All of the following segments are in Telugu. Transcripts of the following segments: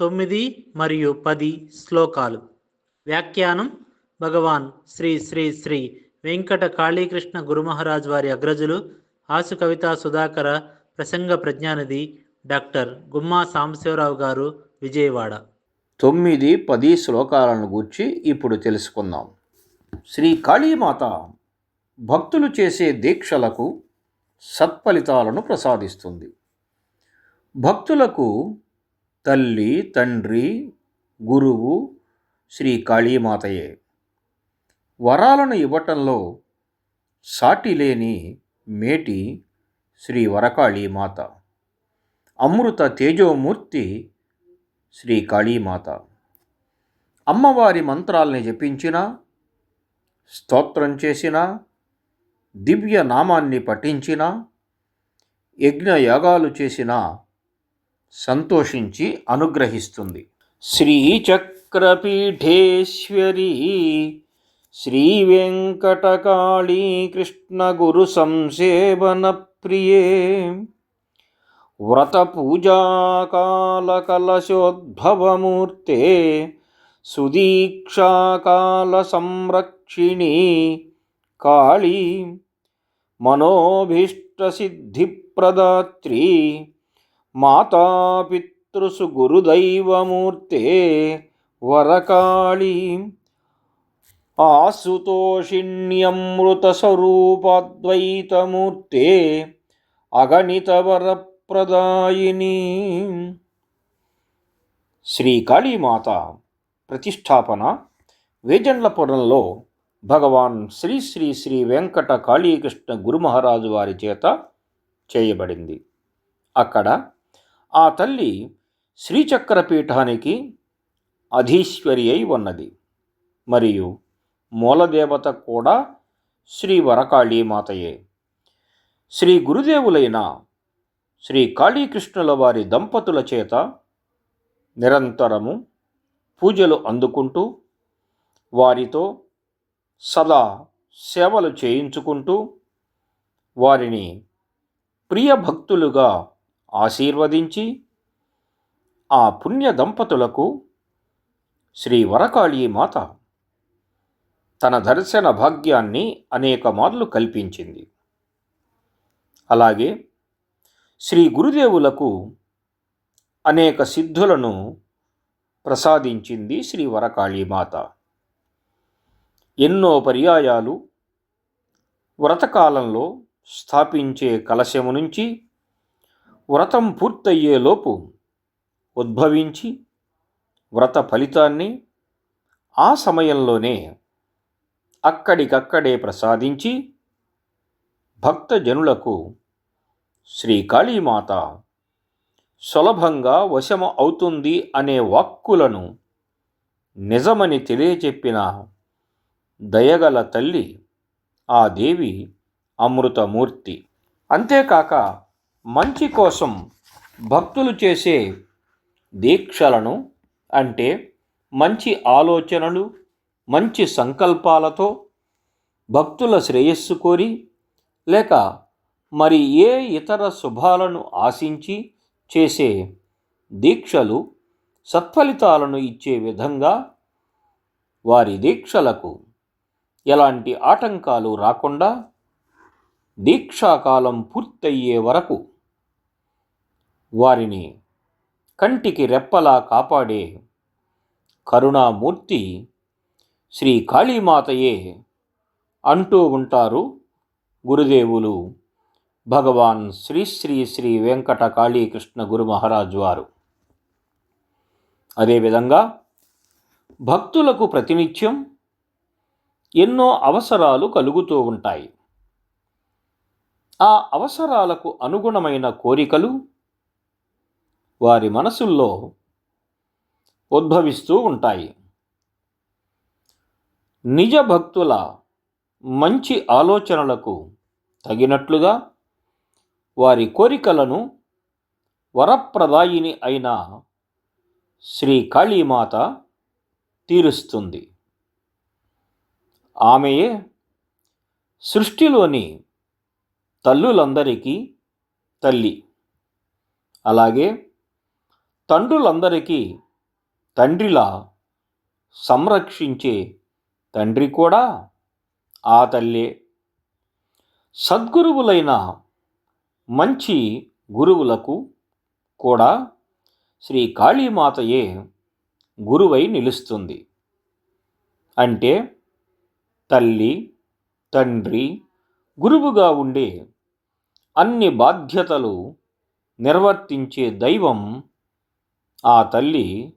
తొమ్మిది మరియు పది శ్లోకాలు. వ్యాఖ్యానం భగవాన్ శ్రీ శ్రీ శ్రీ వెంకట కాళీకృష్ణ గురుమహారాజ్ వారి అగ్రజులు ఆసు కవితా సుధాకర ప్రసంగ ప్రజ్ఞానిధి డాక్టర్ గుమ్మా సాంబశివరావు గారు విజయవాడ. తొమ్మిది పది శ్లోకాలను గూర్చి ఇప్పుడు తెలుసుకుందాం. శ్రీ కాళీమాత భక్తులు చేసే దీక్షలకు సత్ఫలితాలను ప్రసాదిస్తుంది. భక్తులకు తల్లి తండ్రి గురువు శ్రీ కాళీమాతయే. వరాలను ఇవ్వటంలో సాటి లేని మేటి శ్రీ వరకాళీమాత. అమృత తేజోమూర్తి శ్రీ కాళీమాత. అమ్మవారి మంత్రాల్ని జపించిన స్తోత్రం చేసిన దివ్య నామాన్ని పఠించిన యజ్ఞ యాగాలు చేసిన సంతోషించి అనుగ్రహిస్తుంది. శ్రీచక్రపీఠేశ్వరీ శ్రీ వెంకటకాళీ కృష్ణ గురు సంసేవన ప్రియే వ్రత పూజాకాల సుదీక్షాకాల సంరక్షిణి కాళీ. మనోభీష్టసిద్ధిప్రదాత్రీ మాతాపితృసు గురుదైవమూర్తే వరకాళీ ఆసుతోషిణ్యమృతస్వరూపాద్వైతమూర్తే అగణితవరప్రదాయిని. శ్రీకాళీమాత ప్రతిష్టాపన వేజండ్లపురంలో భగవాన్ శ్రీ శ్రీ శ్రీ వెంకట కాళీకృష్ణ గురుమహారాజు వారి చేత చేయబడింది. అక్కడ ఆ తల్లి శ్రీచక్రపీఠానికి అధీశ్వరి అయి ఉన్నది. మరియు మూలదేవత కూడా శ్రీ వరకాళీమాతయే శ్రీ గురుదేవులైన శ్రీ కాళీకృష్ణుల వారి దంపతుల చేత నిరంతరము పూజలు అందుకుంటూ వారితో సదా సేవలు చేయించుకుంటూ వారిని ప్రియ భక్తులుగా ఆశీర్వదించి ఆ పుణ్య దంపతులకు శ్రీ వరకాళీ మాత తన దర్శన భాగ్యాన్ని అనేక మార్లు కల్పించింది. అలాగే శ్రీ గురుదేవులకు అనేక సిద్ధులను ప్రసాదించింది శ్రీ వరకాళీమాత ఎన్నో పర్యాయాలు వ్రతకాలంలో స్థాపించే కలశము నుంచి వ్రతం పూర్తయ్యేలోపు ఉద్భవించి వ్రత ఫలితాన్ని ఆ సమయంలోనే అక్కడికక్కడే ప్రసాదించి భక్తజనులకు శ్రీకాళీమాత సులభంగా వశము అవుతుంది అనే వాక్కులను నిజమని తెలియచెప్పిన దయగల తల్లి ఆ దేవి అమృతమూర్తి. అంతేకాక మంచి కోసం భక్తులు చేసే దీక్షలను అంటే మంచి ఆలోచనలు మంచి సంకల్పాలతో భక్తుల శ్రేయస్సు కోరి లేక మరి ఏ ఇతర శుభాలను ఆశించి చేసే దీక్షలు సత్ఫలితాలను ఇచ్చే విధంగా వారి దీక్షలకు ఎలాంటి ఆటంకాలు రాకుండా దీక్షాకాలం పూర్తయ్యే వరకు వారిని కంటికి రెప్పలా కాపాడే కరుణామూర్తి శ్రీ కాళీమాతయే అంటూ ఉంటారు గురుదేవులు. భగవాన్ శ్రీ శ్రీ శ్రీ వెంకట కాళీకృష్ణ గురు మహారాజ్ వారు. అదేవిధంగా భక్తులకు ప్రతినిత్యం ఎన్నో అవసరాలు కలుగుతూ ఉంటాయి. ఆ అవసరాలకు అనుగుణమైన కోరికలు వారి మనసుల్లో ఉద్భవిస్తూ ఉంటాయి. నిజ భక్తుల మంచి ఆలోచనలకు తగినట్లుగా వారి కోరికలను వరప్రదాయిని అయిన శ్రీ కాళీమాత తీరుస్తుంది. ఆమెయే సృష్టిలోని తల్లులందరికీ తల్లి. అలాగే తండ్రులందరికీ తండ్రిలా సంరక్షించే తండ్రి కూడా ఆ తల్లే. సద్గురువులైన మంచి గురువులకు కూడా శ్రీ కాళీమాతయే గురువై నిలుస్తుంది. అంటే తల్లి తండ్రి గురువుగా ఉండే అన్ని బాధ్యతలు నిర్వర్తించే దైవం ఆ తల్లి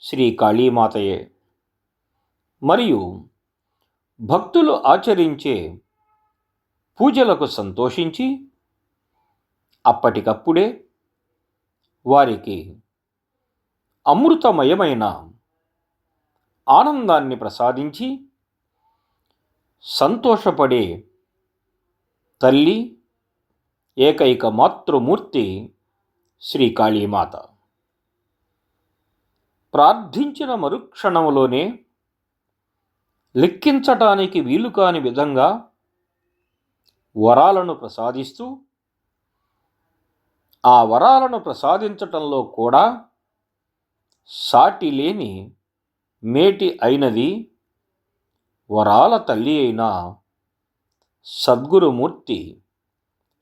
శ్రీ కాళీమాతయే. మరియు భక్తులు ఆచరించే పూజలకు సంతోషించి అప్పటికప్పుడే వారికి అమృతమయమైన ఆనందాన్ని ప్రసాదించి సంతోషపడే తల్లి ఏకైక మాతృమూర్తి శ్రీ కాళీమాత. ప్రార్థించిన మరుక్షణంలోనే లెక్కించటానికి వీలు కాని విధంగా వరాలను ప్రసాదిస్తూ ఆ వరాలను ప్రసాదించటంలో కూడా సాటి లేని మేటి అయినది వరాల తల్లి అయిన సద్గురుమూర్తి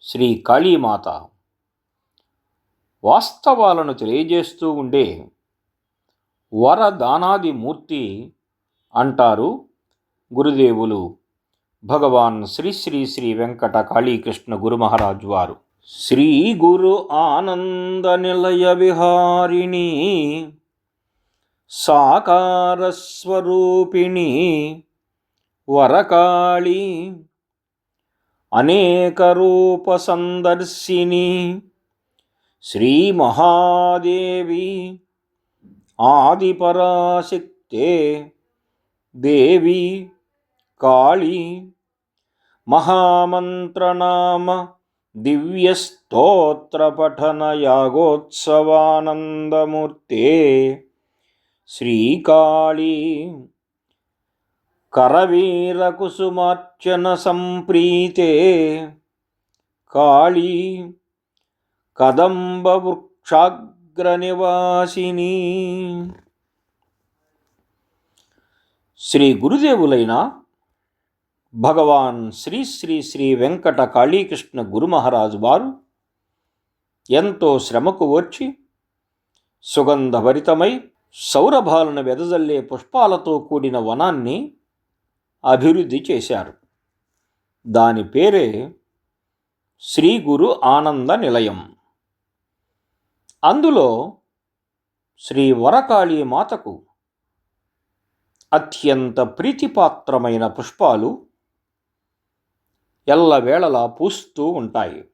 శ్రీ కాళీమాత వాస్తవాలను తెలియజేస్తూ ఉండే వరదానాది మూర్తి అంటారు గురుదేవులు. భగవాన్ శ్రీ శ్రీ శ్రీ వెంకట కాళీకృష్ణ గురు మహారాజు వారు. శ్రీ గురు ఆనంద నిలయ విహారిణి సాకార స్వరూపిణి వరకాళి అనేక రూప సందర్శిని శ్రీ మహాదేవి ఆదిపరాశక్తే దేవి కాళి మహామంత్రనామ దివ్యస్తోత్రపఠనయాగోత్సవానందమూర్తే శ్రీకాళీ. కరవీరకుసుమార్చన సంప్రీతే కాళీ. కదంబవృక్షాగ్ నివాసిని శ్రీ గురుదేవులైన భగవాన్ శ్రీ శ్రీ శ్రీ వెంకట కాళీకృష్ణ గురు మహారాజు వారు ఎంతో శ్రమకు వచ్చి సుగంధభరితమై సౌరభాలను వెదజల్లే పుష్పాలతో కూడిన వనాన్ని అభివృద్ధి చేశారు. దాని పేరే శ్రీ గురు ఆనంద నిలయం. అందులో శ్రీ వరకాళీ మాతకు అత్యంత ప్రీతిపాత్రమైన పుష్పాలు ఎల్లవేళలా పూస్తూ ఉంటాయి.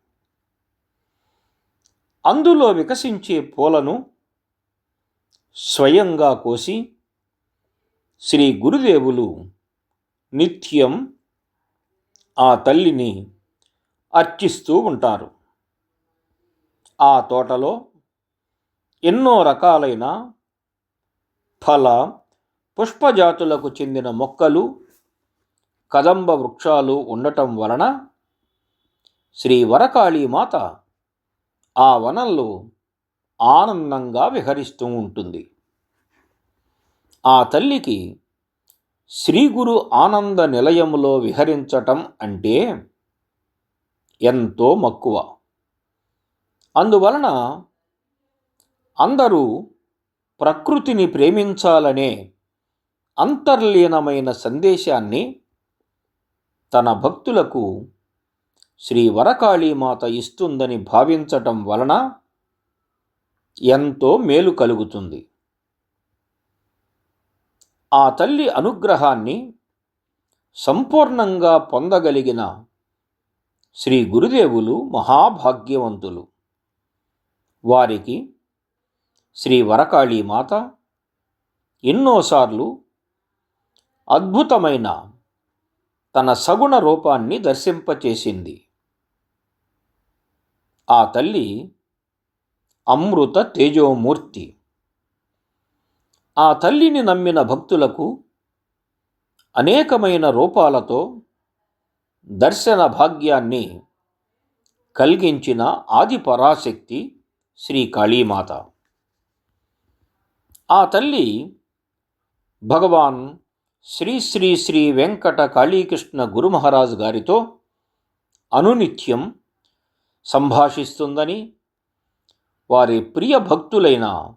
అందులో వికసించే పూలను స్వయంగా కోసి శ్రీ గురుదేవులు నిత్యం ఆ తల్లిని అర్చిస్తూ ఉంటారు. ఆ తోటలో ఎన్నో రకాలైన ఫల పుష్పజాతులకు చెందిన మొక్కలు కదంబ వృక్షాలు ఉండటం వలన శ్రీ వరకాళీ మాత ఆ వనంలో ఆనందంగా విహరిస్తూ ఉంటుంది. ఆ తల్లికి శ్రీ గురు ఆనంద నిలయములో విహరించటం అంటే ఎంతో మక్కువ. అందువలన అందరూ ప్రకృతిని ప్రేమించాలనే అంతర్లీనమైన సందేశాన్ని తన భక్తులకు శ్రీ వరకాళీమాత ఇస్తుందని భావించటం వలన ఎంతో మేలు కలుగుతుంది. ఆ తల్లి అనుగ్రహాన్ని సంపూర్ణంగా పొందగలిగిన శ్రీ గురుదేవులు మహాభాగ్యవంతులు. వారికి శ్రీ వరకాళీ మాత ఎన్నోసార్లు అద్భుతమైన తన సగుణ రూపాన్ని దర్శింపచేసింది. ఆ తల్లి అమృత తేజోమూర్తి. ఆ తల్లిని నమ్మిన భక్తులకు అనేకమైన రూపాలతో దర్శన భాగ్యాన్ని కలిగించిన ఆది పరాశక్తి శ్రీ కాళీమాత. ఆ తల్లి భగవాన్ శ్రీ శ్రీ శ్రీ వెంకట కాళీకృష్ణ గురుమహారాజు గారితో అనునిత్యం సంభాషిస్తుందని వారి ప్రియ భక్తులైన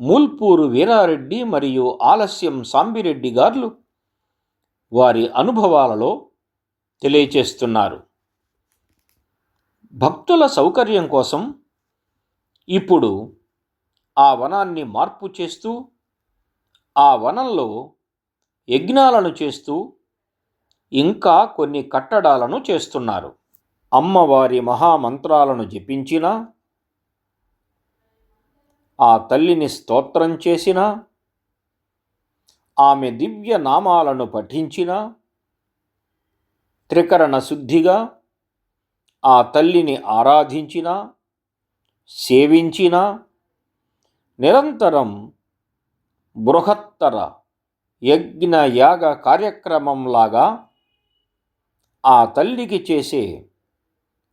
మూల్పూరు వీరారెడ్డి మరియు ఆలస్యం సాంబిరెడ్డి గారు వారి అనుభవాలలో తెలియచేస్తున్నారు. భక్తుల సౌకర్యం కోసం ఇప్పుడు ఆ వనాన్ని మార్పు చేస్తూ ఆ వనంలో యజ్ఞాలను చేస్తూ ఇంకా కొన్ని కట్టడాలను చేస్తున్నారు. అమ్మవారి మహామంత్రాలను జపించిన ఆ తల్లిని స్తోత్రం చేసిన ఆమె దివ్య నామాలను పఠించిన త్రికరణ శుద్ధిగా ఆ తల్లిని ఆరాధించిన సేవించిన నిరంతరం బృహత్తర యజ్ఞ యాగ కార్యక్రమంలాగా ఆ తల్లికి చేసే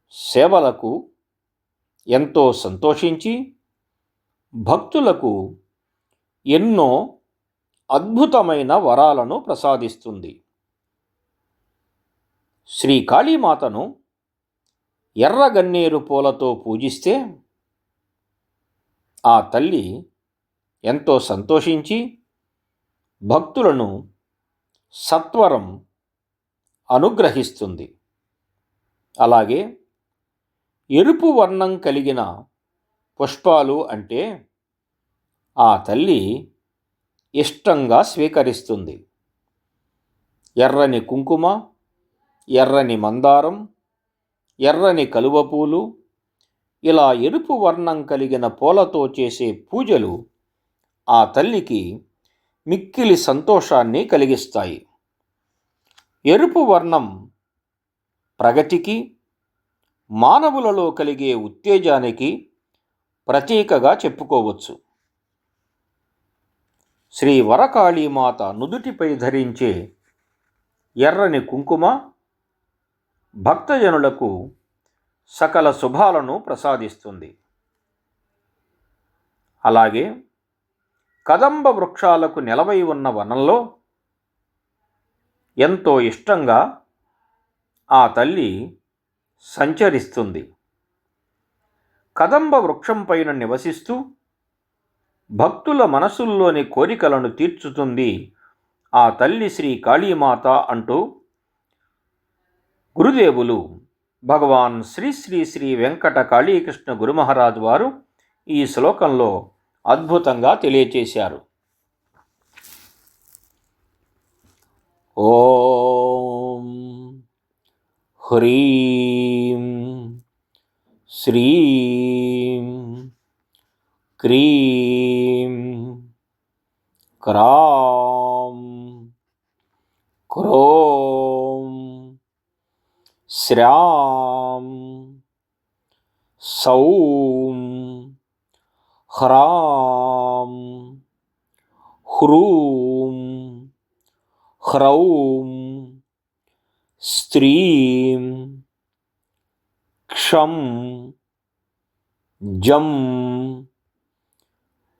సేవలకు ఎంతో సంతోషించి భక్తులకు ఎన్నో అద్భుతమైన వరాలను ప్రసాదిస్తుంది. శ్రీ కాళీమాతను ఎర్రగన్నేరు పూలతో పూజిస్తే ఆ తల్లి ఎంతో సంతోషించి భక్తులను సత్వరం అనుగ్రహిస్తుంది. అలాగే ఎరుపు వర్ణం కలిగిన పుష్పాలు అంటే ఆ తల్లి ఇష్టంగా స్వీకరిస్తుంది. ఎర్రని కుంకుమ ఎర్రని మందారం ఎర్రని కలువపూలు ఇలా ఎరుపు వర్ణం కలిగిన పూలతో చేసే పూజలు ఆ తల్లికి మిక్కిలి సంతోషాన్ని కలిగిస్తాయి. ఎరుపు వర్ణం ప్రగతికి మానవులలో కలిగే ఉత్తేజానికి ప్రతీకగా చెప్పుకోవచ్చు. శ్రీ వరకాళీమాత నుదుటిపై ధరించే ఎర్రని కుంకుమ భక్తజనులకు సకల శుభాలను ప్రసాదిస్తుంది. అలాగే కదంబ వృక్షాలకు నెలవై ఉన్న వనంలో ఎంతో ఇష్టంగా ఆ తల్లి సంచరిస్తుంది. కదంబ వృక్షం పైన నివసిస్తూ భక్తుల మనసుల్లోని కోరికలను తీర్చుతుంది ఆ తల్లి శ్రీ కాళీమాత అంటూ గురుదేవులు భగవాన్ శ్రీ శ్రీ శ్రీ వెంకట కాళీకృష్ణ గురుమహారాజు వారు ఈ శ్లోకంలో అద్భుతంగా తెలియచేశారు. ఓం హ్రీం శ్రీం క్రీం క్రాం క్రో శ్రాం సౌం హ్రాం హ్రూం హ్రౌం స్త్రీం క్షం జం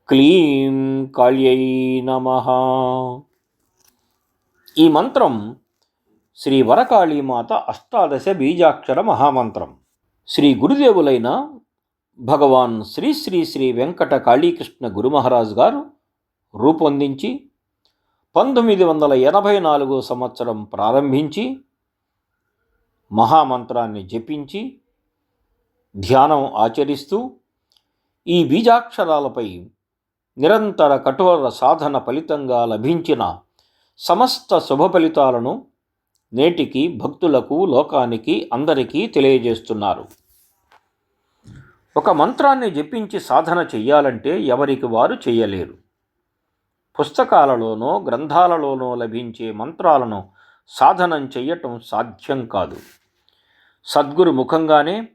క్లీం కాళ్యై నమ ఈ మంత్రం శ్రీ వరకాళీమాత అష్టాదశ బీజాక్షర మహామంత్రం. శ్రీ గురుదేవులైన భగవాన్ శ్రీ శ్రీ శ్రీ వెంకట కాళీకృష్ణ గురుమహారాజ్ గారు రూపొందించి పంతొమ్మిది వందల ఎనభై నాలుగో సంవత్సరం ప్రారంభించి మహామంత్రాన్ని జపించి ధ్యానం ఆచరిస్తూ ఈ బీజాక్షరాలపై నిరంతర కఠోర సాధన ఫలితంగా లభించిన సమస్త శుభ ఫలితాలను నేటికి భక్తులకు లోకానికి అందరికీ తెలియజేస్తున్నారు. ఒక మంత్రాన్ని జపించి సాధన చెయ్యాలంటే ఎవరికి వారు చెయ్యలేరు. పుస్తకాలలోనో గ్రంథాలలోనో లభించే మంత్రాలను సాధనం చెయ్యటం సాధ్యం కాదు. సద్గురు ముఖంగానే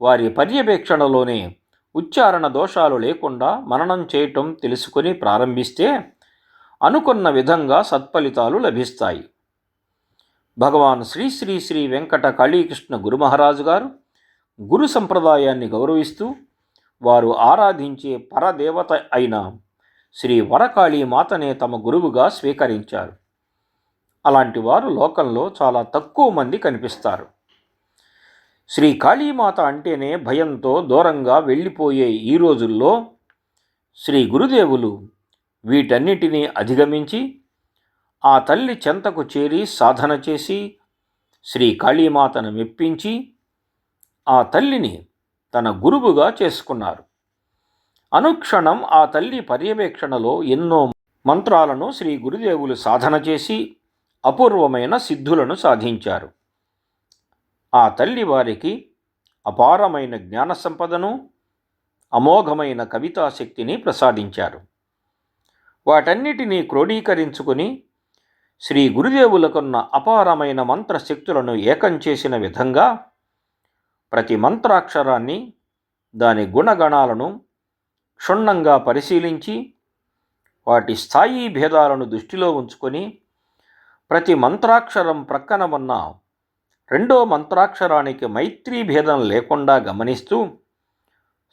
వారి పర్యవేక్షణలోనే ఉచ్చారణ దోషాలు లేకుండా మననం చేయటం తెలుసుకొని ప్రారంభిస్తే అనుకున్న విధంగా సత్ఫలితాలు లభిస్తాయి. భగవాన్ శ్రీ శ్రీ శ్రీ వెంకట కాళీకృష్ణ గురుమహారాజు గారు గురు సంప్రదాయాన్ని గౌరవిస్తూ వారు ఆరాధించే పరదేవత అయిన శ్రీ వరకాళీ మాతనే తమ గురువుగా స్వీకరించారు. అలాంటి వారు లోకంలో చాలా తక్కువ మంది కనిపిస్తారు. శ్రీ కాళీమాత అంటేనే భయంతో దూరంగా వెళ్ళిపోయే ఈ రోజుల్లో శ్రీ గురుదేవులు వీటన్నిటినీ అధిగమించి ఆ తల్లి చెంతకు చేరి సాధన చేసి శ్రీ కాళీమాతను మెప్పించి ఆ తల్లిని తన గురువుగా చేసుకున్నారు. అనుక్షణం ఆ తల్లి పర్యవేక్షణలో ఎన్నో మంత్రాలను శ్రీ గురుదేవులు సాధన చేసి అపూర్వమైన సిద్ధులను సాధించారు. ఆ తల్లి వారికి అపారమైన జ్ఞాన సంపదను అమోఘమైన కవితా శక్తిని ప్రసాదించారు. వాటన్నిటినీ క్రోడీకరించుకుని శ్రీ గురుదేవులకున్న అపారమైన మంత్రశక్తులను ఏకం చేసిన విధంగా ప్రతి మంత్రాక్షరాన్ని దాని గుణగణాలను క్షుణ్ణంగా పరిశీలించి వాటి స్థాయి భేదాలను దృష్టిలో ఉంచుకొని ప్రతి మంత్రాక్షరం ప్రక్కన ఉన్న రెండో మంత్రాక్షరానికి మైత్రీ భేదం లేకుండా గమనిస్తూ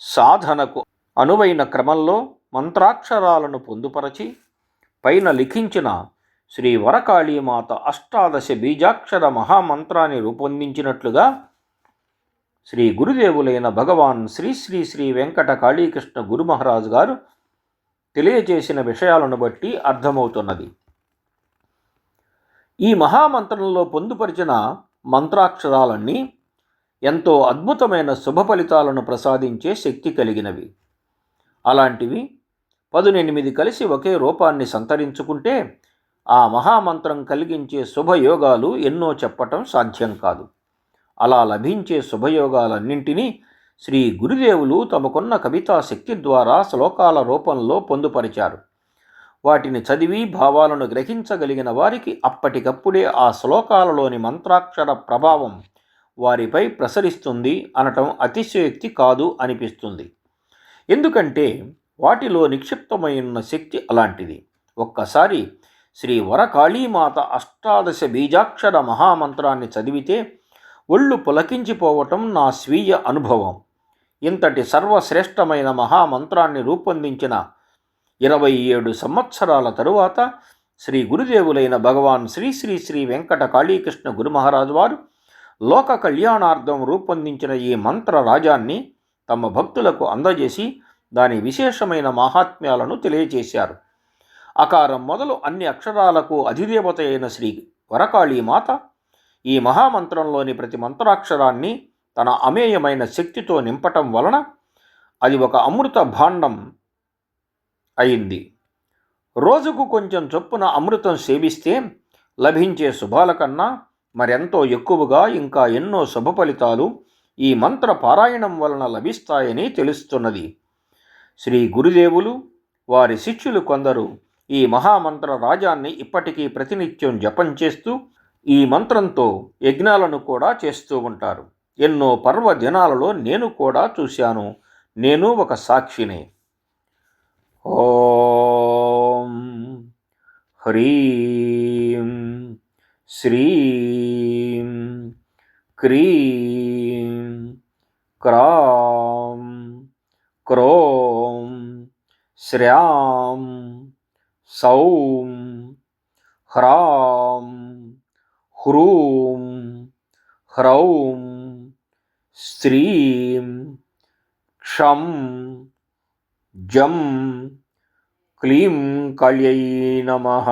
సాధనకు అనువైన క్రమంలో మంత్రాక్షరాలను పొందుపరచి పైన లిఖించిన శ్రీ వరకాళీమాత అష్టాదశ బీజాక్షర మహామంత్రాన్ని రూపొందించినట్లుగా శ్రీ గురుదేవులైన భగవాన్ శ్రీ శ్రీ శ్రీ వెంకట కాళీకృష్ణ గురుమహారాజు గారు తెలియజేసిన విషయాలను బట్టి అర్థమవుతున్నది. ఈ మహామంత్రంలో పొందుపరిచిన మంత్రాక్షరాలన్నీ ఎంతో అద్భుతమైన శుభ ఫలితాలను ప్రసాదించే శక్తి కలిగినవి. అలాంటివి పదునెనిమిది కలిసి ఒకే రూపాన్ని సంతరించుకుంటే ఆ మహామంత్రం కలిగించే శుభయోగాలు ఎన్నో చెప్పటం సాధ్యం కాదు. అలా లభించే శుభయోగాలన్నింటినీ శ్రీ గురుదేవులు తమకున్న కవితా శక్తి ద్వారా శ్లోకాల రూపంలో పొందుపరిచారు. వాటిని చదివి భావాలను గ్రహించగలిగిన వారికి అప్పటికప్పుడే ఆ శ్లోకాలలోని మంత్రాక్షర ప్రభావం వారిపై ప్రసరిస్తుంది అనటం అతిశయోక్తి కాదు అనిపిస్తుంది. ఎందుకంటే వాటిలో నిక్షిప్తమైన శక్తి అలాంటిది. ఒక్కసారి శ్రీ వరకాళీమాత అష్టాదశ బీజాక్షర మహామంత్రాన్ని చదివితే ఒళ్ళు పులకించిపోవటం నా స్వీయ అనుభవం. ఇంతటి సర్వశ్రేష్టమైన మహామంత్రాన్ని రూపొందించిన ఇరవై ఏడు సంవత్సరాల తరువాత శ్రీ గురుదేవులైన భగవాన్ శ్రీ శ్రీ శ్రీ వెంకట కాళీకృష్ణ గురుమహారాజు వారు లోక కళ్యాణార్థం రూపొందించిన ఈ మంత్ర రాజాన్ని తమ భక్తులకు అందజేసి దాని విశేషమైన మహాత్మ్యాలను తెలియజేశారు. అకారం మొదలు అన్ని అక్షరాలకు అధిదేవత అయిన శ్రీ వరకాళీమాత ఈ మహామంత్రంలోని ప్రతి మంత్రాక్షరాన్ని తన అమేయమైన శక్తితో నింపటం వలన అది ఒక అమృత భాండం అయింది. రోజుకు కొంచెం చొప్పున అమృతం సేవిస్తే లభించే శుభాల కన్నా మరెంతో ఎక్కువగా ఇంకా ఎన్నో శుభ ఫలితాలు ఈ మంత్ర పారాయణం వలన లభిస్తాయని తెలుస్తున్నది. శ్రీ గురుదేవులు వారి శిష్యులు కొందరు ఈ మహామంత్ర రాజాన్ని ఇప్పటికీ ప్రతినిత్యం జపం చేస్తూ ఈ మంత్రంతో యజ్ఞాలను కూడా చేస్తూ ఉంటారు. ఎన్నో పర్వదినాలలో నేను కూడా చూశాను. నేను ఒక సాక్షినే. ఓం హ్రీం శ్రీం క్రీం క్రాం క్రోం శ్రాం सौं ह्रां ह्रूं ह्रौं स्त्रीं क्षं जं क्लीं कल्यै नमः।